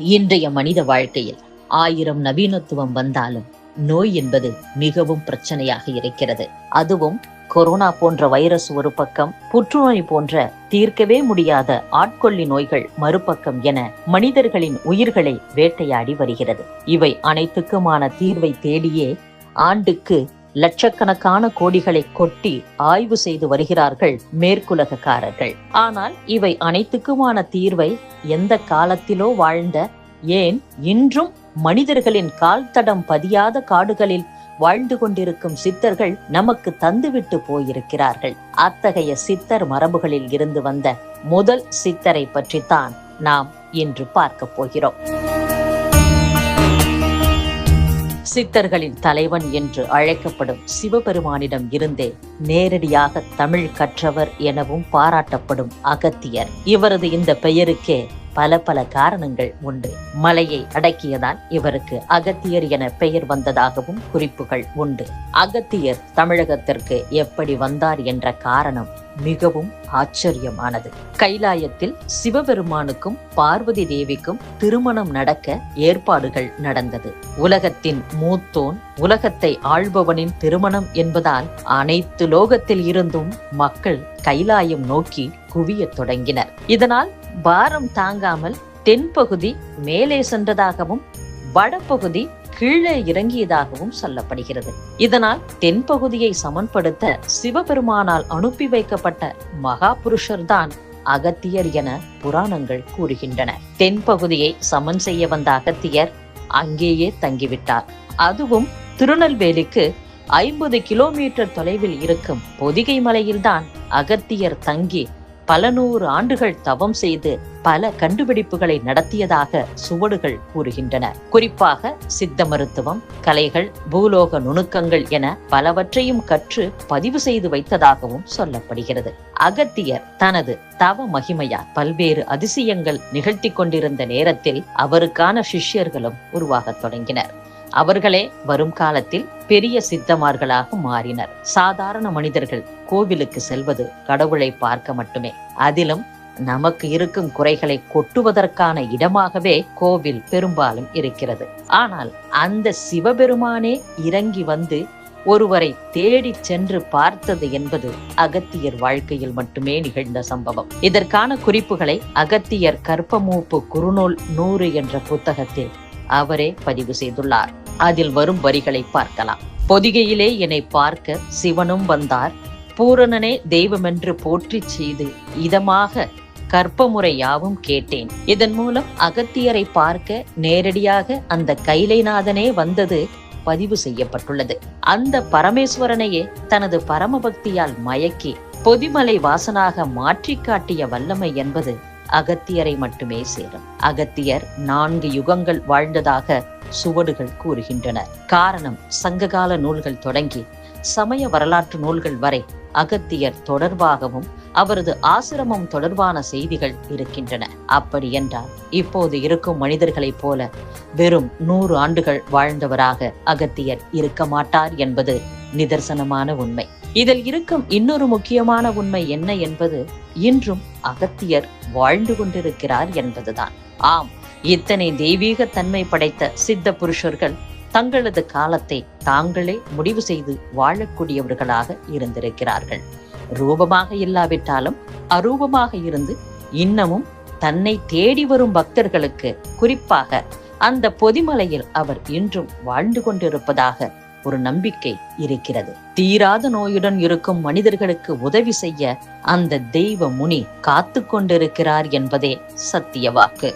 இன்றைய மனித வாழ்க்கையில் ஆயிரம் நவீனத்துவம் வந்தாலும் நோய் என்பது மிகவும் பிரச்சனையாக இருக்கிறது. அதுவும் கொரோனா போன்ற வைரஸ் ஒரு பக்கம் புற்றுநோய் போன்ற தீர்க்கவே முடியாத ஆட்கொள்ளி நோய்கள் மறுபக்கம் என மனிதர்களின் உயிர்களை வேட்டையாடி வருகிறது. இவை அனைத்துக்குமான தீர்வை தேடியே ஆண்டுக்கு லட்சக்கணக்கான கோடிகளை கொட்டி ஆய்வு செய்து வருகிறார்கள் மேற்குலகக்காரர்கள். ஆனால் இவை அனைத்துக்குமான தீர்வை எந்த காலத்திலோ வாழ்ந்த ஏன் இன்றும் மனிதர்களின் கால் தடம் பதியாத காடுகளில் வாழ்ந்து கொண்டிருக்கும் சித்தர்கள் நமக்கு தந்துவிட்டு போயிருக்கிறார்கள். அத்தகைய சித்தர் மரபுகளில் இருந்து வந்த முதல் சித்தரை பற்றித்தான் நாம் இன்று பார்க்க போகிறோம். சித்தர்களின் தலைவன் என்று அழைக்கப்படும் சிவபெருமானிடம் இருந்தே நேரடியாக தமிழ் கற்றவர் எனவும் பாராட்டப்படும் அகத்தியர். இவரது இந்த பெயருக்கே பல பல காரணங்கள் உண்டு. மலையை அடக்கியதால் இவருக்கு அகத்தியர் என பெயர் வந்ததாகவும் குறிப்புகள் உண்டு. அகத்தியர் தமிழகத்திற்கு எப்படி வந்தார் என்ற காரணம் மிகவும் ஆச்சரியமானது. கைலாயத்தில் சிவபெருமானுக்கும் பார்வதி தேவிக்கும் திருமணம் நடக்க ஏற்பாடுகள் நடந்தது. உலகத்தின் மூத்தோன் உலகத்தை ஆள்பவனின் திருமணம் என்பதால் அனைத்து லோகத்தில் இருந்தும் மக்கள் கைலாயம் நோக்கி குவியத் தொடங்கினர். இதனால் பாரம் தாங்காமல் தென்பகுதி மேலே சென்றதாகவும் வடபகுதி கீழே இறங்கியதாகவும் சொல்லப்படுகிறது. இதனால் தென்பகுதியை சமன்படுத்த சிவபெருமானால் அனுப்பி வைக்கப்பட்ட மகாபுருஷர் தான் அகத்தியர் என புராணங்கள் கூறுகின்றன. தென்பகுதியை சமன் செய்ய வந்த அகத்தியர் அங்கேயே தங்கிவிட்டார். அதுவும் திருநெல்வேலிக்கு ஐம்பது கிலோமீட்டர் தொலைவில் இருக்கும் பொதிகை மலையில்தான் அகத்தியர் தங்கி பல நூறு ஆண்டுகள் தவம் செய்து பல கண்டுபிடிப்புகளை நடத்தியதாக சுவடுகள் கூறுகின்றன. குறிப்பாக சித்த மருத்துவம் கலைகள் பூலோக நுணுக்கங்கள் என பலவற்றையும் கற்று பதிவு செய்து வைத்ததாகவும் சொல்லப்படுகிறது. அகத்தியர் தனது தவ மகிமையால் பல்வேறு அதிசயங்கள் நிகழ்த்தி கொண்டிருந்த நேரத்தில் அவருக்கான சிஷ்யர்களும் உருவாகத் தொடங்கினர். அவர்களே வரும் காலத்தில் பெரிய சித்தமார்களாக மாறினர். சாதாரண மனிதர்கள் கோவிலுக்கு செல்வது கடவுளை பார்க்க மட்டுமே. அதிலும் நமக்கு இருக்கும் குறைகளை கொட்டுவதற்கான இடமாகவே கோவில் பெரும்பாலும் இருக்கிறது. ஆனால் அந்த சிவபெருமானே இறங்கி வந்து ஒருவரை தேடி சென்று பார்த்தது என்பது அகத்தியர் வாழ்க்கையில் மட்டுமே நிகழ்ந்த சம்பவம். இதற்கான குறிப்புகளை அகத்தியர் கற்பமூப்பு குறுநூல் நூறு என்ற புத்தகத்தில் அவரே பதிவு செய்துள்ளார். அதில் வரும் வரிகளை பார்க்கலாம். பொதிகையிலே என்னை பார்க்க சிவனும் வந்தார். பூரணனே தெய்வமென்று போற்றி செய்து இதமாக கற்பமுறை யாவும் கேட்டேன். இதன் மூலம் அகத்தியரை பார்க்க நேரடியாக அந்த கைலைநாதனே வந்தது பதிவு செய்யப்பட்டுள்ளது. அந்த பரமேஸ்வரனையே தனது பரமபக்தியால் மயக்கி பொதிமலை வாசனாக மாற்றி காட்டிய வல்லமை என்பது அகத்தியரை மட்டுமே சேரும். அகத்தியர் நான்கு யுகங்கள் வாழ்ந்ததாக சுவடுகள் கூறுகின்றன. காரணம் சங்ககால நூல்கள் தொடங்கி சமய வரலாற்று நூல்கள் வரை அகத்தியர் தொடர்பாகவும் அவரது ஆசிரமம் தொடர்பான செய்திகள் இருக்கின்றன. அப்படி என்றால் இப்போது இருக்கும் மனிதர்களைப் போல வெறும் நூறு ஆண்டுகள் வாழ்ந்தவராக அகத்தியர் இருக்க மாட்டார் என்பது நிதர்சனமான உண்மை. இதில் இருக்கும் இன்னொரு முக்கியமான உண்மை என்ன என்பது இன்றும் அகத்தியர் வாழ்ந்து கொண்டிருக்கிறார் என்பதுதான். ஆம் இத்தனை தெய்வீக தன்மை படைத்த சித்த புருஷர்கள் தங்களது காலத்தை தாங்களே முடிவு செய்து வாழக்கூடியவர்களாக இருந்திருக்கிறார்கள். ரூபமாக இல்லாவிட்டாலும் அரூபமாக இருந்து இன்னமும் தன்னை தேடி வரும் பக்தர்களுக்கு குறிப்பாக அந்த பொதிமலையில் அவர் இன்றும் வாழ்ந்து கொண்டிருப்பதாக ஒரு நம்பிக்கை இருக்கிறது. தீராத நோயுடன் இருக்கும் மனிதர்களுக்கு உதவி செய்ய அந்த தெய்வ முனி காத்து கொண்டிருக்கிறார் என்பதே சத்திய வாக்கு.